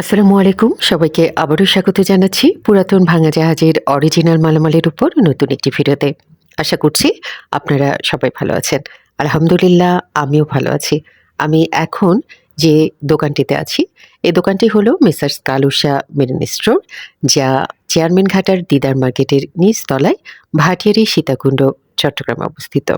আসসালামু আলাইকুম। সবাইকে আবারও স্বাগত জানাচ্ছি পুরাতন ভাঙা জাহাজের অরিজিনাল মালামালের উপর নতুন একটি ভিডিওতে। আশা করছি আপনারা সবাই ভালো আছেন। আলহামদুলিল্লাহ, আমিও ভালো আছি। আমি এখন যে দোকানটিতে আছি এই দোকানটি হলো মিসার্স কালুসা মেরিন স্টোর যা চেয়ারম্যান ঘাটার দিদার মার্কেটের নিচ তলায় ভাটিয়ারি সীতাকুণ্ড, চট্টগ্রামে অবস্থিত।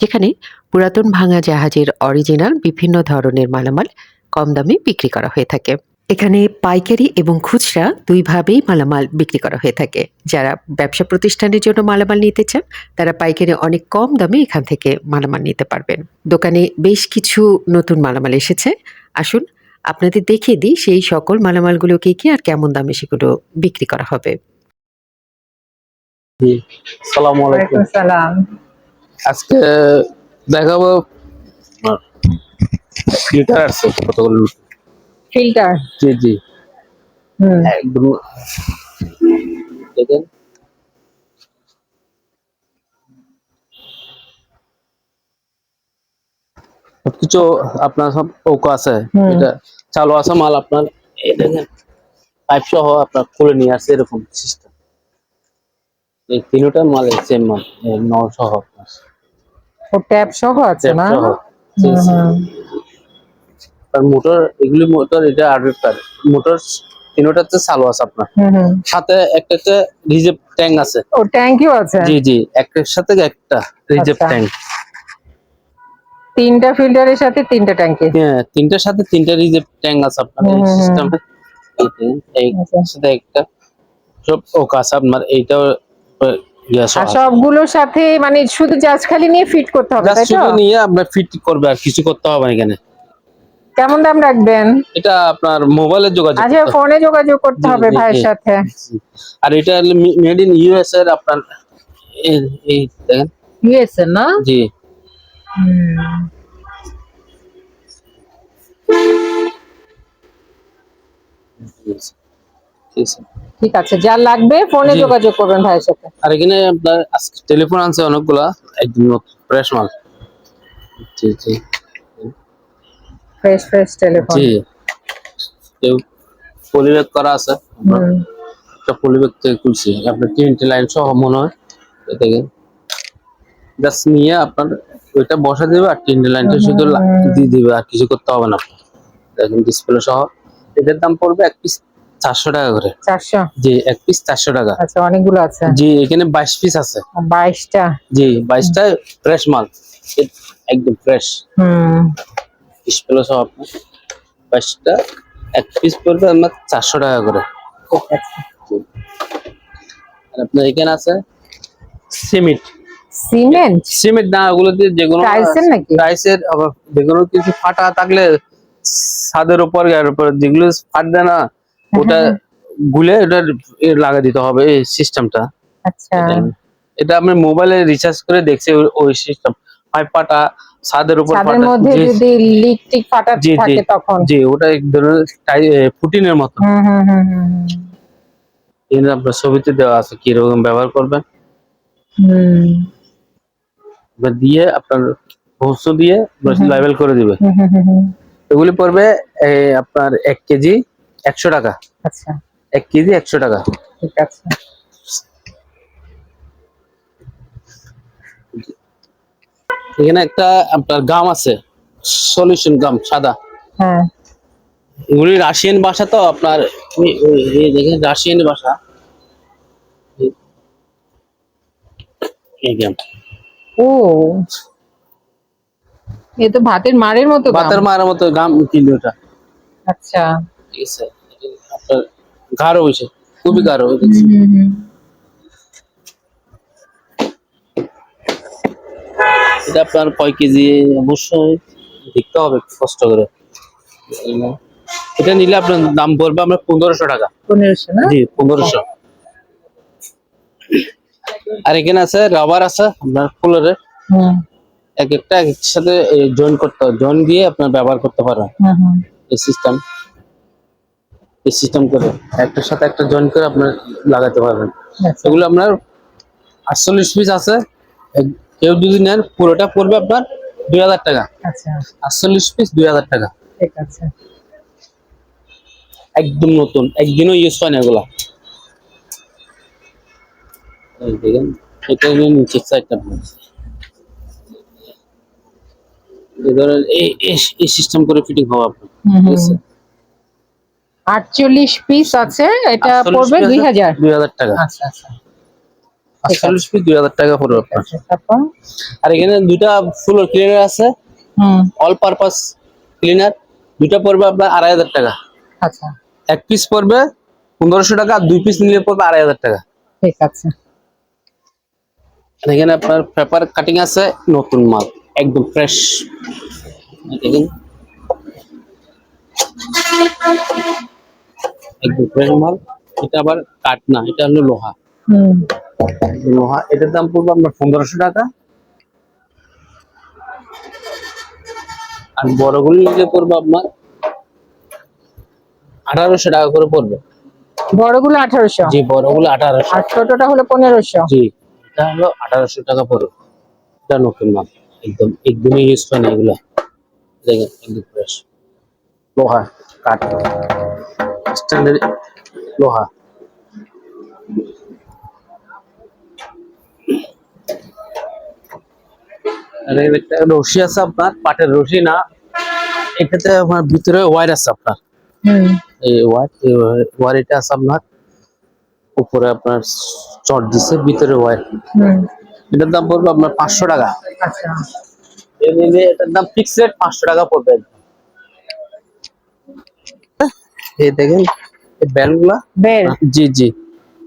যেখানে পুরাতন ভাঙা জাহাজের অরিজিনাল বিভিন্ন ধরনের মালামাল কম দামে বিক্রি করা হয়ে থাকে। এখানে পাইকারি এবং খুচরা দুইভাবেই মালামাল বিক্রি করা হয়ে থাকে। যারা ব্যবসা প্রতিষ্ঠানের জন্য মালামাল নিতে চান তারা পাইকারি অনেক কম দামে এখান থেকে মালামাল নিতে পারবেন। দোকানে বেশ কিছু নতুন মালামাল এসেছে। আসুন আপনাদের দেখিয়ে দিই সেই সকল মালামালগুলো কি কি আর কেমন দামে সেগুলো বিক্রি করা হবে। জি সালামু আলাইকুম। ওয়ালাইকুম সালাম। আজকে দেখাবো ফিল্টার আছে কতগুলো ফিল্টার। জি জি। হুম। দেখেন। সবকিছু আপনার সব ওকো আছে। এটা চালু আছে মাল আপনার। এই দেখেন পাইপ সহ আপনার খুলে নিয়ে আসছে এরকম সিস্টেম এই তিনটা মাল সেম মাল নল সহ আপনার। ও ট্যাপ সহ আছে না? আর মোটর এগুলি মোটর এটা আডাপ্টার মোটর তিনটাতে চালু আছে আপনার। সাথে একটাতে রিজার্ভ ট্যাঙ্ক আছে। ও ট্যাঙ্কিও আছে? জি জি। একটার সাথে একটা রিজার্ভ আচ্ছা। ট্যাঙ্ক তিনটা ফিল্টারের সাথে তিনটা ট্যাঙ্কি হ্যাঁ তিনটার সাথে তিনটা রিজার্ভ ট্যাঙ্ক আছে আপনার। হুম। এই আচ্ছা। সাথে একটা। সব আছে আপনার। এইটাও ইয়া। সবগুলোর সাথে মানে শুধু জাস্ট খালি নিয়ে ফিট করতে হবে তাই তো? নিয়ে আপনার ফিট করবে আর কিছু করতে হবে না এখানে। কেমন দাম রাখবেন? এটা আপনার মোবাইলের যোগাযোগ আচ্ছা ফোনে যোগাযোগ করতে হবে ভাইয়ের সাথে। আর এটা মেড ইন ইউএস এর আপনার এই- দেখেন ইয়েছে না? জি। ঠিক আছে যা লাগবে ফোনে যোগাযোগ করবেন ভাইয়ের সাথে। আর এখানে আপনার আজকে টেলিফোন আছে অনেকগুলা একদম ফ্রেশ মাল। জি জি। Fresh fresh telephone. জি। কেউ পলিব্যাগ করা আছে একটা পলিব্যাগ থেকে খুলছি। আপনার তিনটে লাইন সহ মনে হয় দেখেন। জাস্ট নিয়ে আপনার ওইটা বসা দেবে আর তিনটে লাইনটা শুধু দিয়ে দিবে আর কিছু করতে হবে না। আপনার। দেখেন ডিসপ্লে সহ। এটার দাম পড়বে এক পিস চারশো টাকা করে। চারশো? জি এক পিস চারশো টাকা। আচ্ছা অনেকগুলো আছে। জি এখানে বাইশ পিস আছে। বাইশটা? জি বাইশটা ফ্রেশ মাল। একদম ফ্রেশ হুম। সহ আপনার বাইশটা এক পিস পড়বে আপনার চারশো টাকা করে। আর আপনার এখানে আছে? সিমেন্ট। সিমেন্ট? সিমেন্ট না ওগুলো দিয়ে যেগুলো নাকি? যেগুলো কিছু ফাটা থাকলে ছাদের উপর গায়ের উপর যেগুলো ফাটবে না ওটা গুলে ওটা লাগা দিতে হবে এই সিস্টেমটা। আচ্ছা। এটা আমি মোবাইলে রিচার্জ করে দেখছি ওই- সিস্টেম পাইপ ফাটা ছাদের উপর ছাদের মধ্যে যদি লিক টিক ফাটা। থাকে তখন। জি ওটা এক ধরনের পুটিনের মতো। হুম হুম হুম হুম এই আপনার ছবিতে দেওয়া আছে কীরকম ব্যবহার করবেন? হুম। দিয়ে আপনার হোস দিয়ে লেভেল করে দিবে। এগুলি পড়বে আপনার এক কেজি একশো টাকা। আচ্ছা। এক কেজি একশো টাকা। ঠিক আছে। এখানে একটা আপনার গাম আছে সলিউশন গাম সাদা। হ্যাঁ। এগুলি রাশিয়ান ভাষা তো আপনার দেখেন রাশিয়ান ভাষা। এই- গাম। ও। এ তো ভাতের মারের মতো। বাতার মারার মতো গাম কিলো এটা। আচ্ছা। ঠিক আছে আপনার গাঢ় হয়েছে খুবই গাঢ় হুম হুম হুম। এটা আপনার কয় কেজি? অবশ্যই দেখতে হবে কষ্ট করে। এটা নিলে আপনার দাম পড়বে আমরা পনেরোশো টাকা। পনেরোশো জি পনেরোশো। আর এখানে আছে রাবার আছে আপনার ফুলের। এক একটা এক সাথে জয়েন করতে হবে। জয়েন দিয়ে আপনার ব্যবহার করতে পারবেন। এই সিস্টেম এই সিস্টেম করে একটার সাথে একটা জয়েন করে আপনার লাগাতে পারবেন। আচ্ছা। এগুলো আপনার আটচল্লিশ পিস আছে। কেউ যদি নেন পুরোটা পড়বে আপনার দুই হাজার টাকা। আচ্ছা। আটচল্লিশ পিস দুই হাজার টাকা। ঠিক আছে। একদম নতুন একদিনও ইউজ হয় না এগুলা। দেখেন এটা হলো নিচের সাইডটা এই ধরেন সিস্টেম করে ফিটিং আপনার ঠিক আছে? আটচল্লিশ পিস আছে এটা পড়বে piece দুই আছে, হাজার। দুই হাজার টাকা। আচ্ছা আচ্ছা। আটচল্লিশ পিস দুই হাজার টাকা পড়বে আপনার। আচ্ছা, আর এখানে দুইটা ফ্লোর ক্লিনার আছে। হুম। অল পারপাস ক্লিনার দুইটা পড়বে আপনার আড়াই হাজার টাকা। আচ্ছা। এক পিস পড়বে পনেরোশো টাকা আর দুই পিস নিলে পড়বে আড়াই হাজার টাকা। ঠিক আছে। আর এখানে আপনার পেপার কাটিং আছে নতুন মাল একদম ফ্রেশ দেখেন। একদম ফ্রেশ মাল। এটা আবার কাঠ না এটা হলো লোহা। হুম। লোহা এটার দাম পড়বে আপনার পনেরোশো টাকা। আর বড়গুলো নিলে পড়বে আপনার আঠারোশো টাকা করে পড়বে। বড়গুলো আঠারোশো? জি বড়গুলো আঠারোশো। আর ছোটটা হলো পনেরোশো। জি এটা হলো আঠারোশো টাকা পড়বে। এটা নতুন মাল একদম একদমই ইউজ হয় না এগুলো। দেখেন একদম ফ্রেশ লোহা কাঠ। স্ট্যান্ডার্ড লোহা আর এর একটা রশি আছে আপনার পাটের রশি না। এটাতে আপনার ভিতরে ওয়্যার আছে আপনার। হুম। এই ওয়ার ওয়ার এটা আছে আপনার। উপরে আপনার চট দিছে ভিতরে ওয়ার এটার দাম পড়বে আপনার পাঁচশো টাকা। আচ্ছা। এটার দাম ফিক্স রেট পাঁচশো টাকা পড়বে এই দেখেন এই ব্যান্ডগুলা জি জি।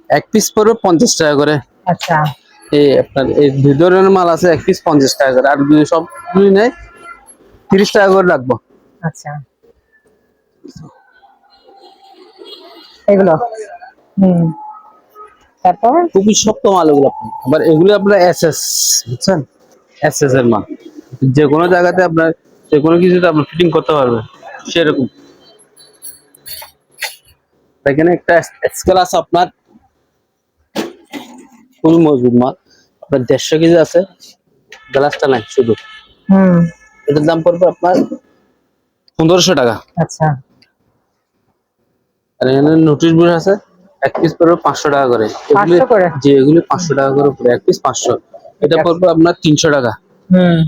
এক পিস পড়বে পঞ্চাশ টাকা করে। আচ্ছা। এই আপনার এই দুই ধরনের মাল আছে এক পিস পঞ্চাশ টাকা করে। আর যদি সবগুলি নেয় তিরিশ টাকা করে রাখব। আচ্ছা। এগুলো? হুম। তারপর? খুবই শক্ত মাল এগুলো আপনার। আবার এগুলো আপনার এস এস বুঝছেন? এর মাল। যে কোনো জায়গাতে আপনার যে কোনো কিছুতে ফিটিং করতে পারবে সেরকম। এখানে একটা স্কেল আছে আপনার খুবই মজবুত মাল। আপনার দেড়শো কেজি আছে গ্লাসটা নাই শুধু। হুম। এটার দাম পড়বে আপনার পনেরোশো টাকা। আচ্ছা। আর এখানে নোটিশ বোর্ড আছে এক পিস পড়বে পাঁচশো টাকা করে। এগুলি 500 করে? যে এগুলি পাঁচশো টাকা করে পড়বে এক পিস পাঁচশো। এটা পড়বে আপনার তিনশো টাকা। হুম।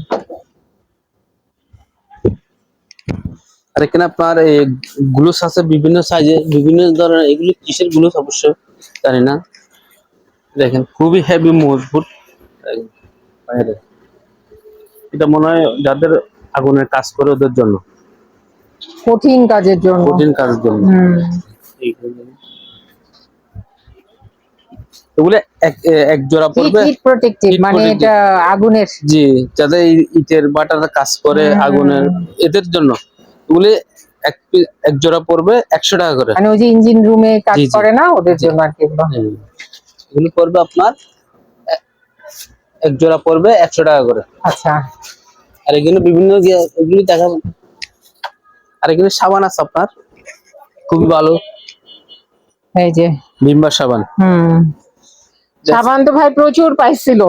আর এখানে আপনার এই গ্লুস আছে বিভিন্ন সাইজে বিভিন্ন ধরনের। এগুলি কিসের গ্লুস? অবশ্য জানি না। দেখেন খুবই হেভি মজবুত। এটা মনে হয় যাদের আগুনের কাজ করে ওদের জন্য। কঠিন কাজের জন্য। কঠিন কাজের জন্য। এগুলো এক এক জোড়া পড়বে। হিট প্রোটেক্টিভ মানে এটা আগুনের জি ইটের বাটার কাজ করে আগুনের এদের জন্য। এগুলি এক এক জোড়া পড়বে একশো টাকা করে। মানে ওই যে ইঞ্জিন রুমে কাজ। করে না ওদের জন্য আর কি এগুলো পড়বে আপনার এক জোড়া পড়বে একশো টাকা করে। আচ্ছা। আর এখানে বিভিন্ন এগুলি দেখাবো আর এখানে সাবান আছে আপনার। খুবই ভালো। এই যে। ভিমবার সাবান। হুম। সাবান তো ভাই প্রচুর পাইছিল।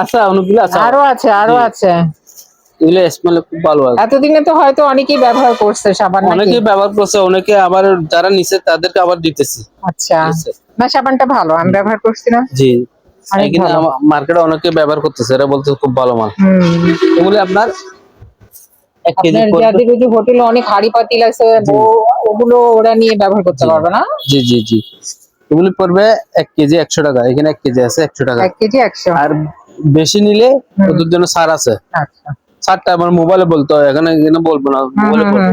আছে অনেকগুলো আছে। আরও আছে আরও আছে। এগুলো স্মেল খুব ভালো আছে। এতদিনে তো হয়তো অনেকেই ব্যবহার করছে সাবান নাকি? অনেকে ব্যবহার করছে অনেকে আবার যারা নিছে তাদেরকে আবার দিতেছি। আচ্ছা। না সাবানটা ভালো আমি ব্যবহার করছি না। জি। মার্কেটে অনেকে ব্যবহার করতেছে এরা বলতে খুব ভালো মাল। এগুলি আপনার হোটেলে অনেক হাড়ি পাতিল আছে ওগুলো ওরা নিয়ে ব্যবহার করতে পারবে না? জি জি জি। এগুলি পড়বে এক কেজি একশো টাকা। এখানে এক কেজি আছে একশো টাকা। এক কেজি একশো। আর বেশি নিলে হুম। ওদের জন্য ছাড় আছে। আচ্ছা। ছাড়টা আমার মোবাইলে বলতে হয়। এখানে এখানে বলব না মোবাইলে বলব।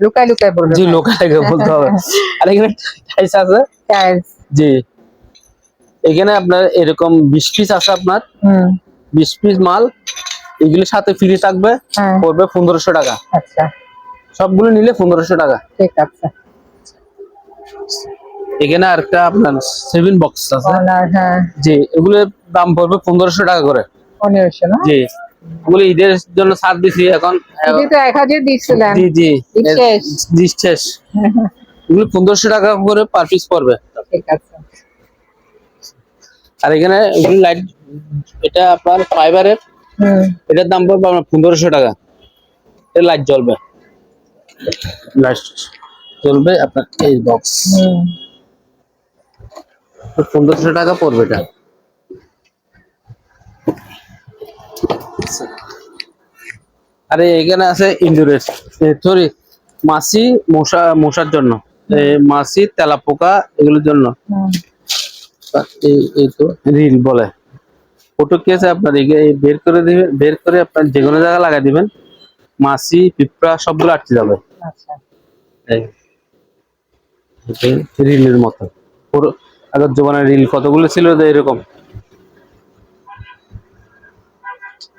লুকায় লুকায় বলবে। জি লোকালে বলতে হবে। আর এখানে আছে। জি। এখানে আপনার এরকম বিশ পিস আছে আপনার। বিশ পিস মাল এগুলির সাথে ফ্রি থাকবে হ্যাঁ। পড়বে পনেরোশো টাকা। আচ্ছা। সবগুলো নিলে পনেরোশো টাকা। ঠিক আছে। এখানে আরেকটা আপনার সেভেন বক্স আছে। হ্যাঁ জি এগুলোর দাম পড়বে পনেরোশো টাকা করে। পনেরোশো না? জি এগুলো ঈদের জন্য ছাড় দিছি এখন এক হাজার দিচ্ছিলেন। জি। জি শেষ। এগুলো পনেরোশো টাকা করে পার পিস পড়বে। ঠিক আছে। আর এখানে লাইট এটা আপনার ফাইবারের এটার দাম পড়বে আপনার পনেরোশো টাকা। এটা লাইট জ্বলবে। লাইট চলবে আপনার এই বক্স পনেরোশো টাকা পড়বে এটা। আরে এখানে আছে ইন্দুরের সরি মাছি মশা মশার জন্য। এই মাছি তেলাপোকা এগুলোর জন্য। এই এই তো। রিল বলে। ফটো কি আছে আপনার? বের করে দিবেন বের করে আপনার যে কোনো জায়গায় লাগাই দিবেন। মাছি পিঁপড়া সবগুলো আটকে যাবে। আচ্ছা। রিলের মতো। পুরো আগের জমানার রিল কতগুলো ছিল যে এরকম?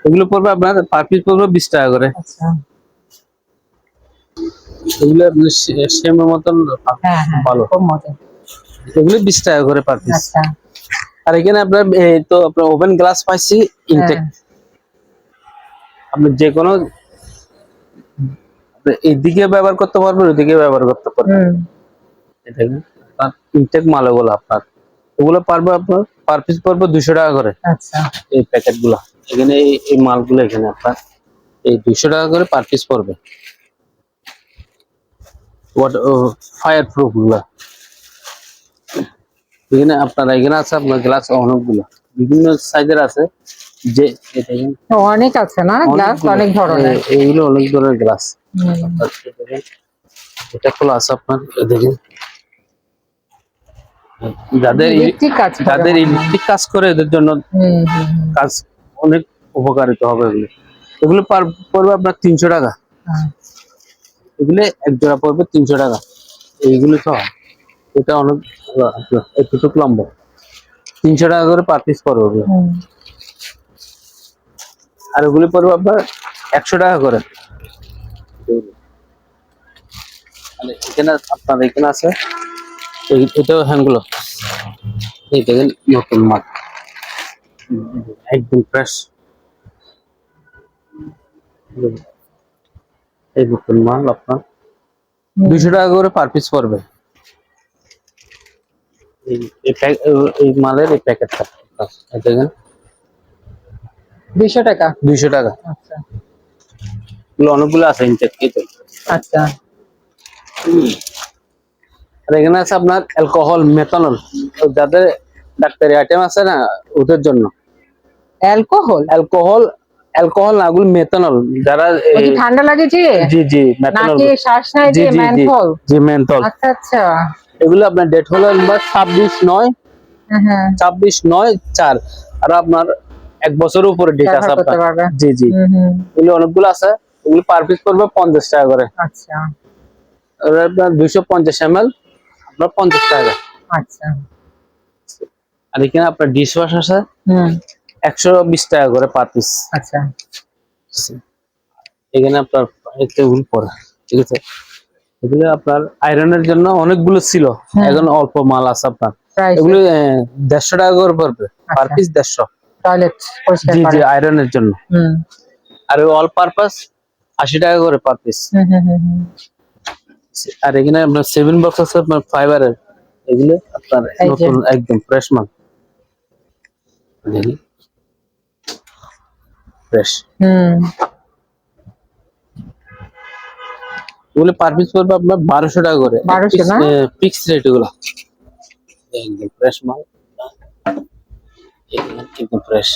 এগুলো পড়বে আপনার পার পিস পড়বে বিশ টাকা করে। আচ্ছা। এগুলো আপনি সেমের মতন হ্যাঁ হ্যাঁ। ভালো। এগুলো বিশ টাকা করে পার পিস আচ্ছা। আর এখানে আপনার এই তো আপনার ওভেন গ্লাস পাইছি ইনটেক হ্যাঁ। আপনি যে কোনো এইদিকে ব্যবহার করতে পারবেন ওইদিকে ব্যবহার করতে পারবেন। ইনটেক মাল ওগুলো আপনার। ওগুলো পারবে আপনার পার পিস পড়বে দুশো টাকা করে। আচ্ছা। এই প্যাকেটগুলা এখানে এই এই মালগুলো এখানে আপনার এই দুশো টাকা করে পার পিস পড়বে। ফায়ার প্রুফগুলা। এখানে আপনার এখানে আছে আপনার গ্লাস অনেকগুলো। বিভিন্ন সাইজের আছে। যে অনেক আছে না? গ্লাস অনেক ধরনের। এইগুলো অনেক ধরনের গ্লাস এটা খোলা আছে আপনার দেখেন। যাদের ইলেকট্রিক কাজ করে যাদের ইলেকট্রিক কাজ করে এদের জন্য। কাজ অনেক উপকারিত হবে এগুলো। এগুলো পড়বে আপনার তিনশো টাকা। হ্যাঁ। এগুলো এক জোড়া পড়বে তিনশো টাকা। এইগুলো তো হয়। এটা অনেক এতটুকু লম্বা। তিনশো টাকা করে পার পিস পড়বে ওগুলো। আর ওগুলি পড়বে আপনার একশো টাকা করে। এখানে আপনার এখানে আছে এটাও হ্যান্ডগুলো। এই দেখেন নতুন মাল। একদম ফ্রেশ এই নতুন মাল আপনার। দুশো টাকা করে পার পিস পড়বে। এই- এই মালের এই প্যাকেটটা দেখেন। দুইশো টাকা? দুইশো টাকা। আচ্ছা। অনেকগুলো আছে ইনটেক এই তো। আচ্ছা। আর এখানে আছে আপনার অ্যালকোহল মেথানল। যাদের ডাক্তারি আইটেম আছে না ওদের জন্য। অ্যালকোহল? অ্যালকোহল অ্যালকোহল না ওগুলো মেথানল। যারা ঠান্ডা লাগে যে? জি জি মেথানল। শ্বাস নাই জি যে ম্যানথল আচ্ছা আচ্ছা। এগুলো আপনার ডেট হলো নাম্বার ছাব্বিশ নয় হ্যাঁ হ্যাঁ। ছাব্বিশ নয় চার। আর আপনার এক বছরের উপরে ডেট আছে আপনার। জি জি। এগুলো অনেকগুলো আছে এগুলো পার পিস পড়বে পঞ্চাশ টাকা করে। আচ্ছা। আর আপনার দুইশো পঞ্চাশ এম এল আপনার পঞ্চাশ টাকা আচ্ছা। আর এখানে আপনার ডিশ ওয়াশ আছে হুম। একশো বিশ টাকা করে পার পিস আচ্ছা। এখানে আপনার পড়ে ঠিক আছে? এগুলো আপনার আয়রনের জন্য অনেকগুলো ছিল। হ্যাঁ। এখন অল্প মাল আছে আপনার। এগুলো দেড়শো টাকা করে পড়বে। পার আচ্ছা। পিস দেড়শো। টয়লেট জি জি আয়রনের জন্য। আর অল পারপাস আশি টাকা করে পার পিস। আর এখানে আপনার সেভেন বক্স আছে আপনার ফাইবারের এগুলো আপনার নতুন একদম ফ্রেশ মাল। ফ্রেশ হুম। এগুলো পার পিস পড়বে আপনার বারোশো টাকা করে। 1200 না? ফিক্স রেট এগুলো। একদম ফ্রেশ মাল। একদম ফ্রেশ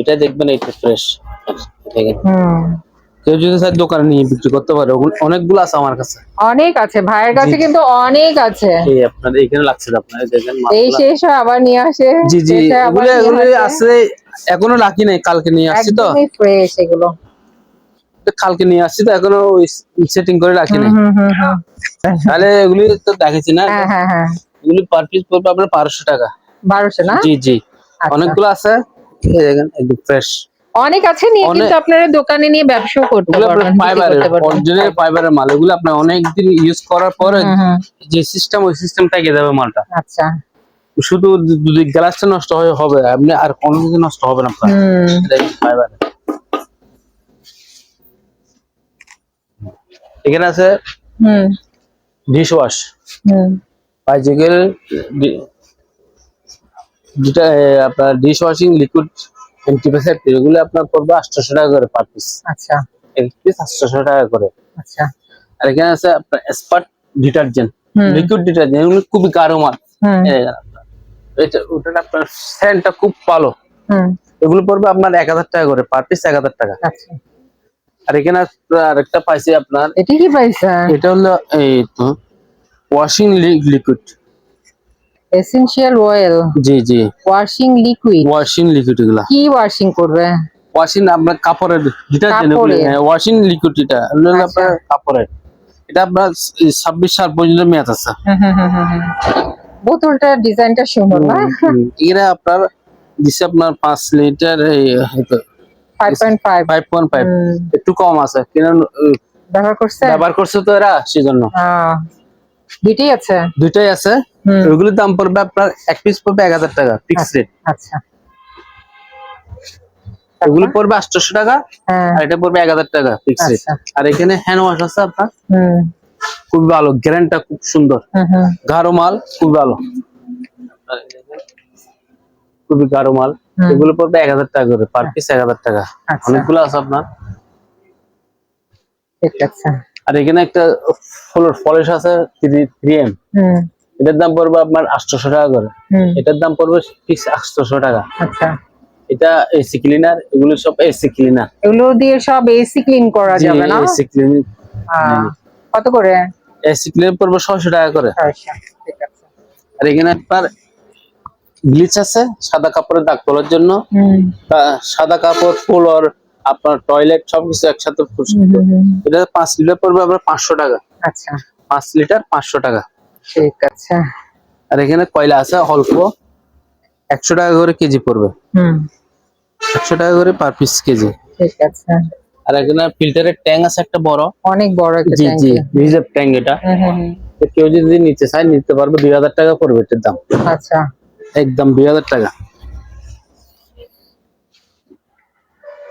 এটা দেখবেন এটা ফ্রেশ কেউ যদি স্যার দোকানে নিয়ে বিক্রি করতে পারে অনেকগুলো আছে আমার কাছে। অনেক আছে। ভাইয়ের কাছে কিন্তু অনেক আছে। এই আপনার এখানে লাগছে আপনার দেখেন এই শেষ হয় আবার নিয়ে আসে। জি জি। শেষ এগুলো এগুলো আছে এখনও রাখি নাই কালকে নিয়ে আসছি তো। ফ্রেশ এগুলো। কালকে নিয়ে আসছি তো এখনও সেটিং করে রাখি নাই। হুম হুম হুম হুম। তাহলে এগুলি তো দেখেছি না হ্যাঁ হ্যাঁ হ্যাঁ। এগুলি পার পিস পড়বে আপনার বারোশো টাকা। বারোশো না? জি জি। আচ্ছা। অনেকগুলো আছে একদম ফ্রেশ অনেক আছে নিয়ে কিন্তু আপনারা দোকানে নিয়ে ব্যবসাও করতে পারবেন ফাইবারের অরিজিনাল ফাইবারের মাল এগুলো আপনার অনেকদিন ইউজ করার পরে যে সিস্টেম ওই সিস্টেম থেকে যাবে মালটা। আচ্ছা। শুধু গ্লাসটা নষ্ট হয়ে হবে আপনি আর কোনো কিছু নষ্ট হবে না আপনার। ফাইবার এখানে আছে হুম। Dish wash. হুম। বাইজিকেল যেটা আপনার ডিশ ওয়াশিং লিকুইড অ্যান্টিবায়োটিক এগুলো আপনার পড়বে আটশোশো টাকা করে পার পিস। আচ্ছা। এক পিস আটশোশো টাকা করে। আচ্ছা। আর এখানে আছে আপনার স্পার্ট ডিটারজেন্ট। লিকুইড ডিটারজেন্ট এগুলো খুবই গাঢ় মাল। এটা ওটা আপনার স্যান্ডটা খুব ভালো। হুম। এগুলো পড়বে আপনার এক হাজার টাকা করে পার পিস এক হাজার টাকা। আচ্ছা। আর এখানে আরেকটা পাইছি আপনার। এটা কি পাইছেন এটা হলো এই তো ওয়াশিং লিকুইড এসেনশিয়াল অয়েল জি জি। ওয়াশিং লিকুইড ওয়াশিং লিকুইড এগুলা। কি ওয়াশিং করবে? ওয়াশিং আপনার কাপড়ের ডিটারজেন্ট? ওয়াশিং লিকুইড এটা। হলো আচ্ছা। আপনার কাপড়ের। এটা আপনার ছাব্বিশ সাল পর্যন্ত মেয়াদ আছে। বোতলটার ডিজাইনটা সুন্দর না? এরা আপনার দিছে আপনার পাঁচ লিটার ফাইভ একটু কম আছে। ব্যবহার করছে? ব্যবহার করছে তো এরা সেজন্য। দুইটাই আছে? দুইটাই আছে। দাম পড়বে আপনার এক পিস পড়বে এক হাজার টাকা ফিক্স রেট আচ্ছা ওগুলো পড়বে আটশোশো টাকা হ্যাঁ। আর এটা পড়বে এক হাজার টাকা ফিক্স রেট আচ্ছা। আর এখানে হ্যান্ড ওয়াশ আছে আপনার? খুব ভালো গ্যারান্টটা খুব সুন্দর। গাঢ় মাল খুব ভালো। খুবই গাঢ় মাল। এগুলো পড়বে এক হাজার টাকা করে পার পিস এক হাজার টাকা। আচ্ছা। অনেকগুলো আছে আপনার। আর এখানে একটা ফলোর পলিশ আছে থ্রি এম এটার দাম পড়বে আপনার আটশোশো টাকা করে। এটার দাম পড়বে ফিক্স আটশোশো টাকা। আচ্ছা। এটা এসি ক্লিনার এগুলো সব এসি ক্লিনার এগুলো দিয়ে সব এসি ক্লিন করা যাবে না? এসি ক্লিনিং কত করে? এসি ক্লিনার পড়বে ছয়শো টাকা করে। ছয়শো ঠিক আছে। আর এখানে আপনার ব্লিচ আছে সাদা কাপড়ের দাগ তোলার জন্য। সাদা কাপড় ফুল ফ্লোর আপনার টয়লেট সবকিছু একসাথে। এটা পাঁচ লিটার পড়বে আপনার পাঁচশো টাকা। আচ্ছা। পাঁচ লিটার পাঁচশো টাকা। ঠিক আছে। আর এখানে কয়লা আছে? অল্প। একশো টাকা করে কেজি পড়বে। হুম। একশো টাকা করে পার পিস কেজি। ঠিক আছে। আর এখানে ফিল্টারের ট্যাঙ্ক আছে একটা বড়। অনেক বড় একটা জি জি রিজার্ভ ট্যাঙ্ক এটা। কেউ যদি নিতে চায় নিতে পারবে। দুই হাজার টাকা পড়বে এটার দাম। আচ্ছা। একদম দুই হাজার টাকা।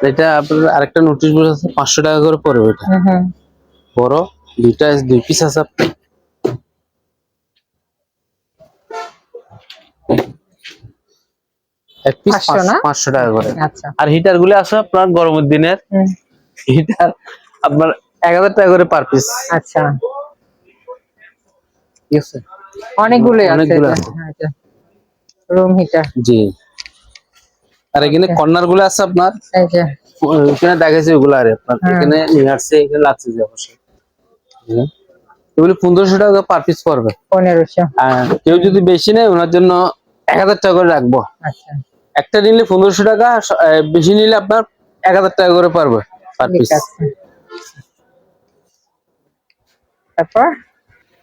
এটা আপনার আরেকটা নোটিশ বোর্ড আছে পাঁচশো টাকা করে পড়বে এটা। বড় দুইটা দুই পিস আছে আপনার। এক পিস 500 না? পাঁচশো টাকা করে। আচ্ছা। আর হিটারগুলো আছে আপনার গরমের দিনের হিটার আপনার এক হাজার টাকা করে পার পিস আচ্ছা। আছে? অনেকগুলো আছে। Room heater. জি। আর এখানে কর্নারগুলো আছে আপনার? এই যে। এখানে দেখাচ্ছি ওগুলো আর আপনার। হ্যাঁ। এখানে নিয়ে আসছে এখানে লাগছে যে অবশ্যই। এগুলো পনেরোশো টাকা পার পিস পড়বে। পনেরোশো। আর কেউ যদি বেশি নেয় ওনার জন্য এক হাজার টাকা করে রাখব। আচ্ছা। একটা নিলে পনেরোশো টাকা বেশি নিলে আপনার এক হাজার টাকা করে পারবে পার পিস তারপর?